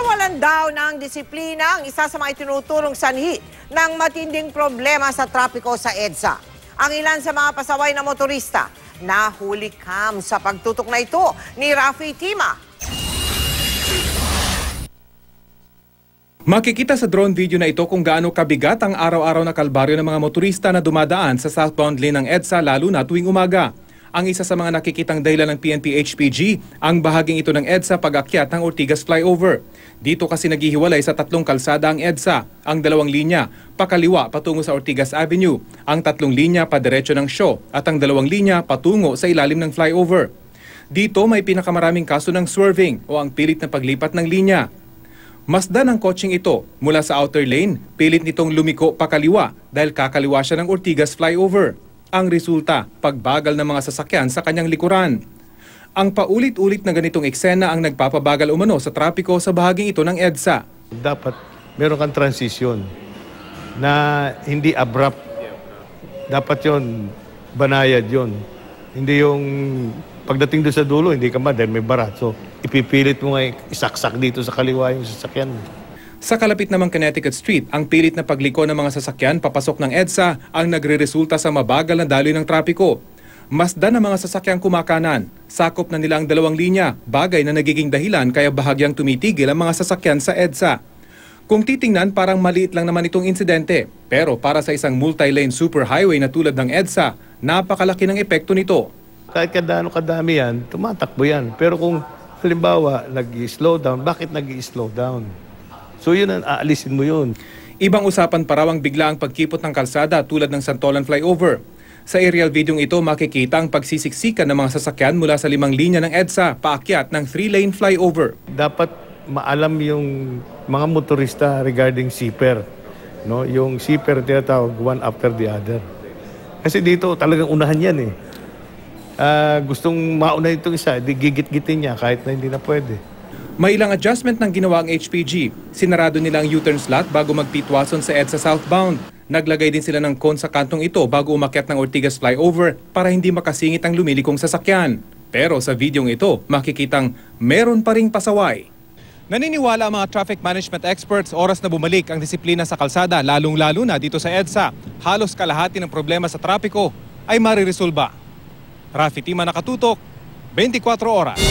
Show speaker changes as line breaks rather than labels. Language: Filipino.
Kawalan daw ng disiplina ang isa sa mga itinuturong sanhi ng matinding problema sa trapiko sa EDSA. Ang ilan sa mga pasaway na motorista nahuli kam sa pagtutok na ito ni Rafi Tima.
Makikita sa drone video na ito kung gaano kabigat ang araw-araw na kalbaryo ng mga motorista na dumadaan sa southbound lane ng EDSA lalo na tuwing umaga. Ang isa sa mga nakikitang dahilan ng PNP HPG, ang bahaging ito ng EDSA pag-akyat ng Ortigas Flyover. Dito kasi naghihiwalay sa tatlong kalsada ang EDSA, ang dalawang linya, pakaliwa patungo sa Ortigas Avenue, ang tatlong linya padiretso ng Shaw at ang dalawang linya patungo sa ilalim ng flyover. Dito may pinakamaraming kaso ng swerving o ang pilit na paglipat ng linya. Masdan ang coaching ito mula sa outer lane, pilit nitong lumiko pakaliwa dahil kakaliwa siya ng Ortigas flyover. Ang resulta, pagbagal ng mga sasakyan sa kanyang likuran. Ang paulit-ulit na ganitong eksena ang nagpapabagal umano sa trapiko sa bahaging ito ng EDSA.
dapat meron kang transition na hindi abrupt. Dapat yon banayad yon. Hindi yung pagdating doon sa dulo, hindi ka ma dahil may barat. So, ipipilit mo nga isaksak dito sa kaliwa yung sasakyan.
Sa kalapit namang Connecticut Street, ang pilit na pagliko ng mga sasakyan papasok ng EDSA ang nagre-resulta sa mabagal na daloy ng trapiko. Masdan ang mga sasakyang kumakanan. Sakop na nila ang dalawang linya, bagay na nagiging dahilan kaya bahagyang tumitigil ang mga sasakyan sa EDSA. Kung titingnan, parang maliit lang naman itong insidente. Pero para sa isang multi-lane superhighway na tulad ng EDSA, napakalaki ng epekto nito.
Kahit kadano kadami yan, tumatakbo yan. Pero kung halimbawa, nag-slow down, bakit nag-slow down? So yun ang aalisin mo yun.
Ibang usapan pa raw ang bigla ang pagkipot ng kalsada tulad ng Santolan flyover. Sa aerial video ito makikita ang pagsisiksikan ng mga sasakyan mula sa limang linya ng EDSA paakyat ng three-lane flyover.
dapat maalam yung mga motorista regarding zipper. No? Yung zipper tinatawag one after the other. Kasi dito talagang unahan yan eh. Ah, gustong mauna itong isa, di gigit-gitin niya kahit na hindi na pwede.
May ilang adjustment ng ginawa ang HPG. Sinarado nila ang U-turn slot bago magpitwason sa EDSA southbound. Naglagay din sila ng cone sa kantong ito bago umakyat ng Ortigas flyover para hindi makasingit ang lumilikong sasakyan. Pero sa videong ito, makikitang meron pa ring pasaway. Naniniwala ang mga traffic management experts oras na bumalik ang disiplina sa kalsada lalong-lalo na dito sa EDSA. Halos kalahati ng problema sa trapiko ay mariresolba. Rafi Tima nakatutok, 24 oras.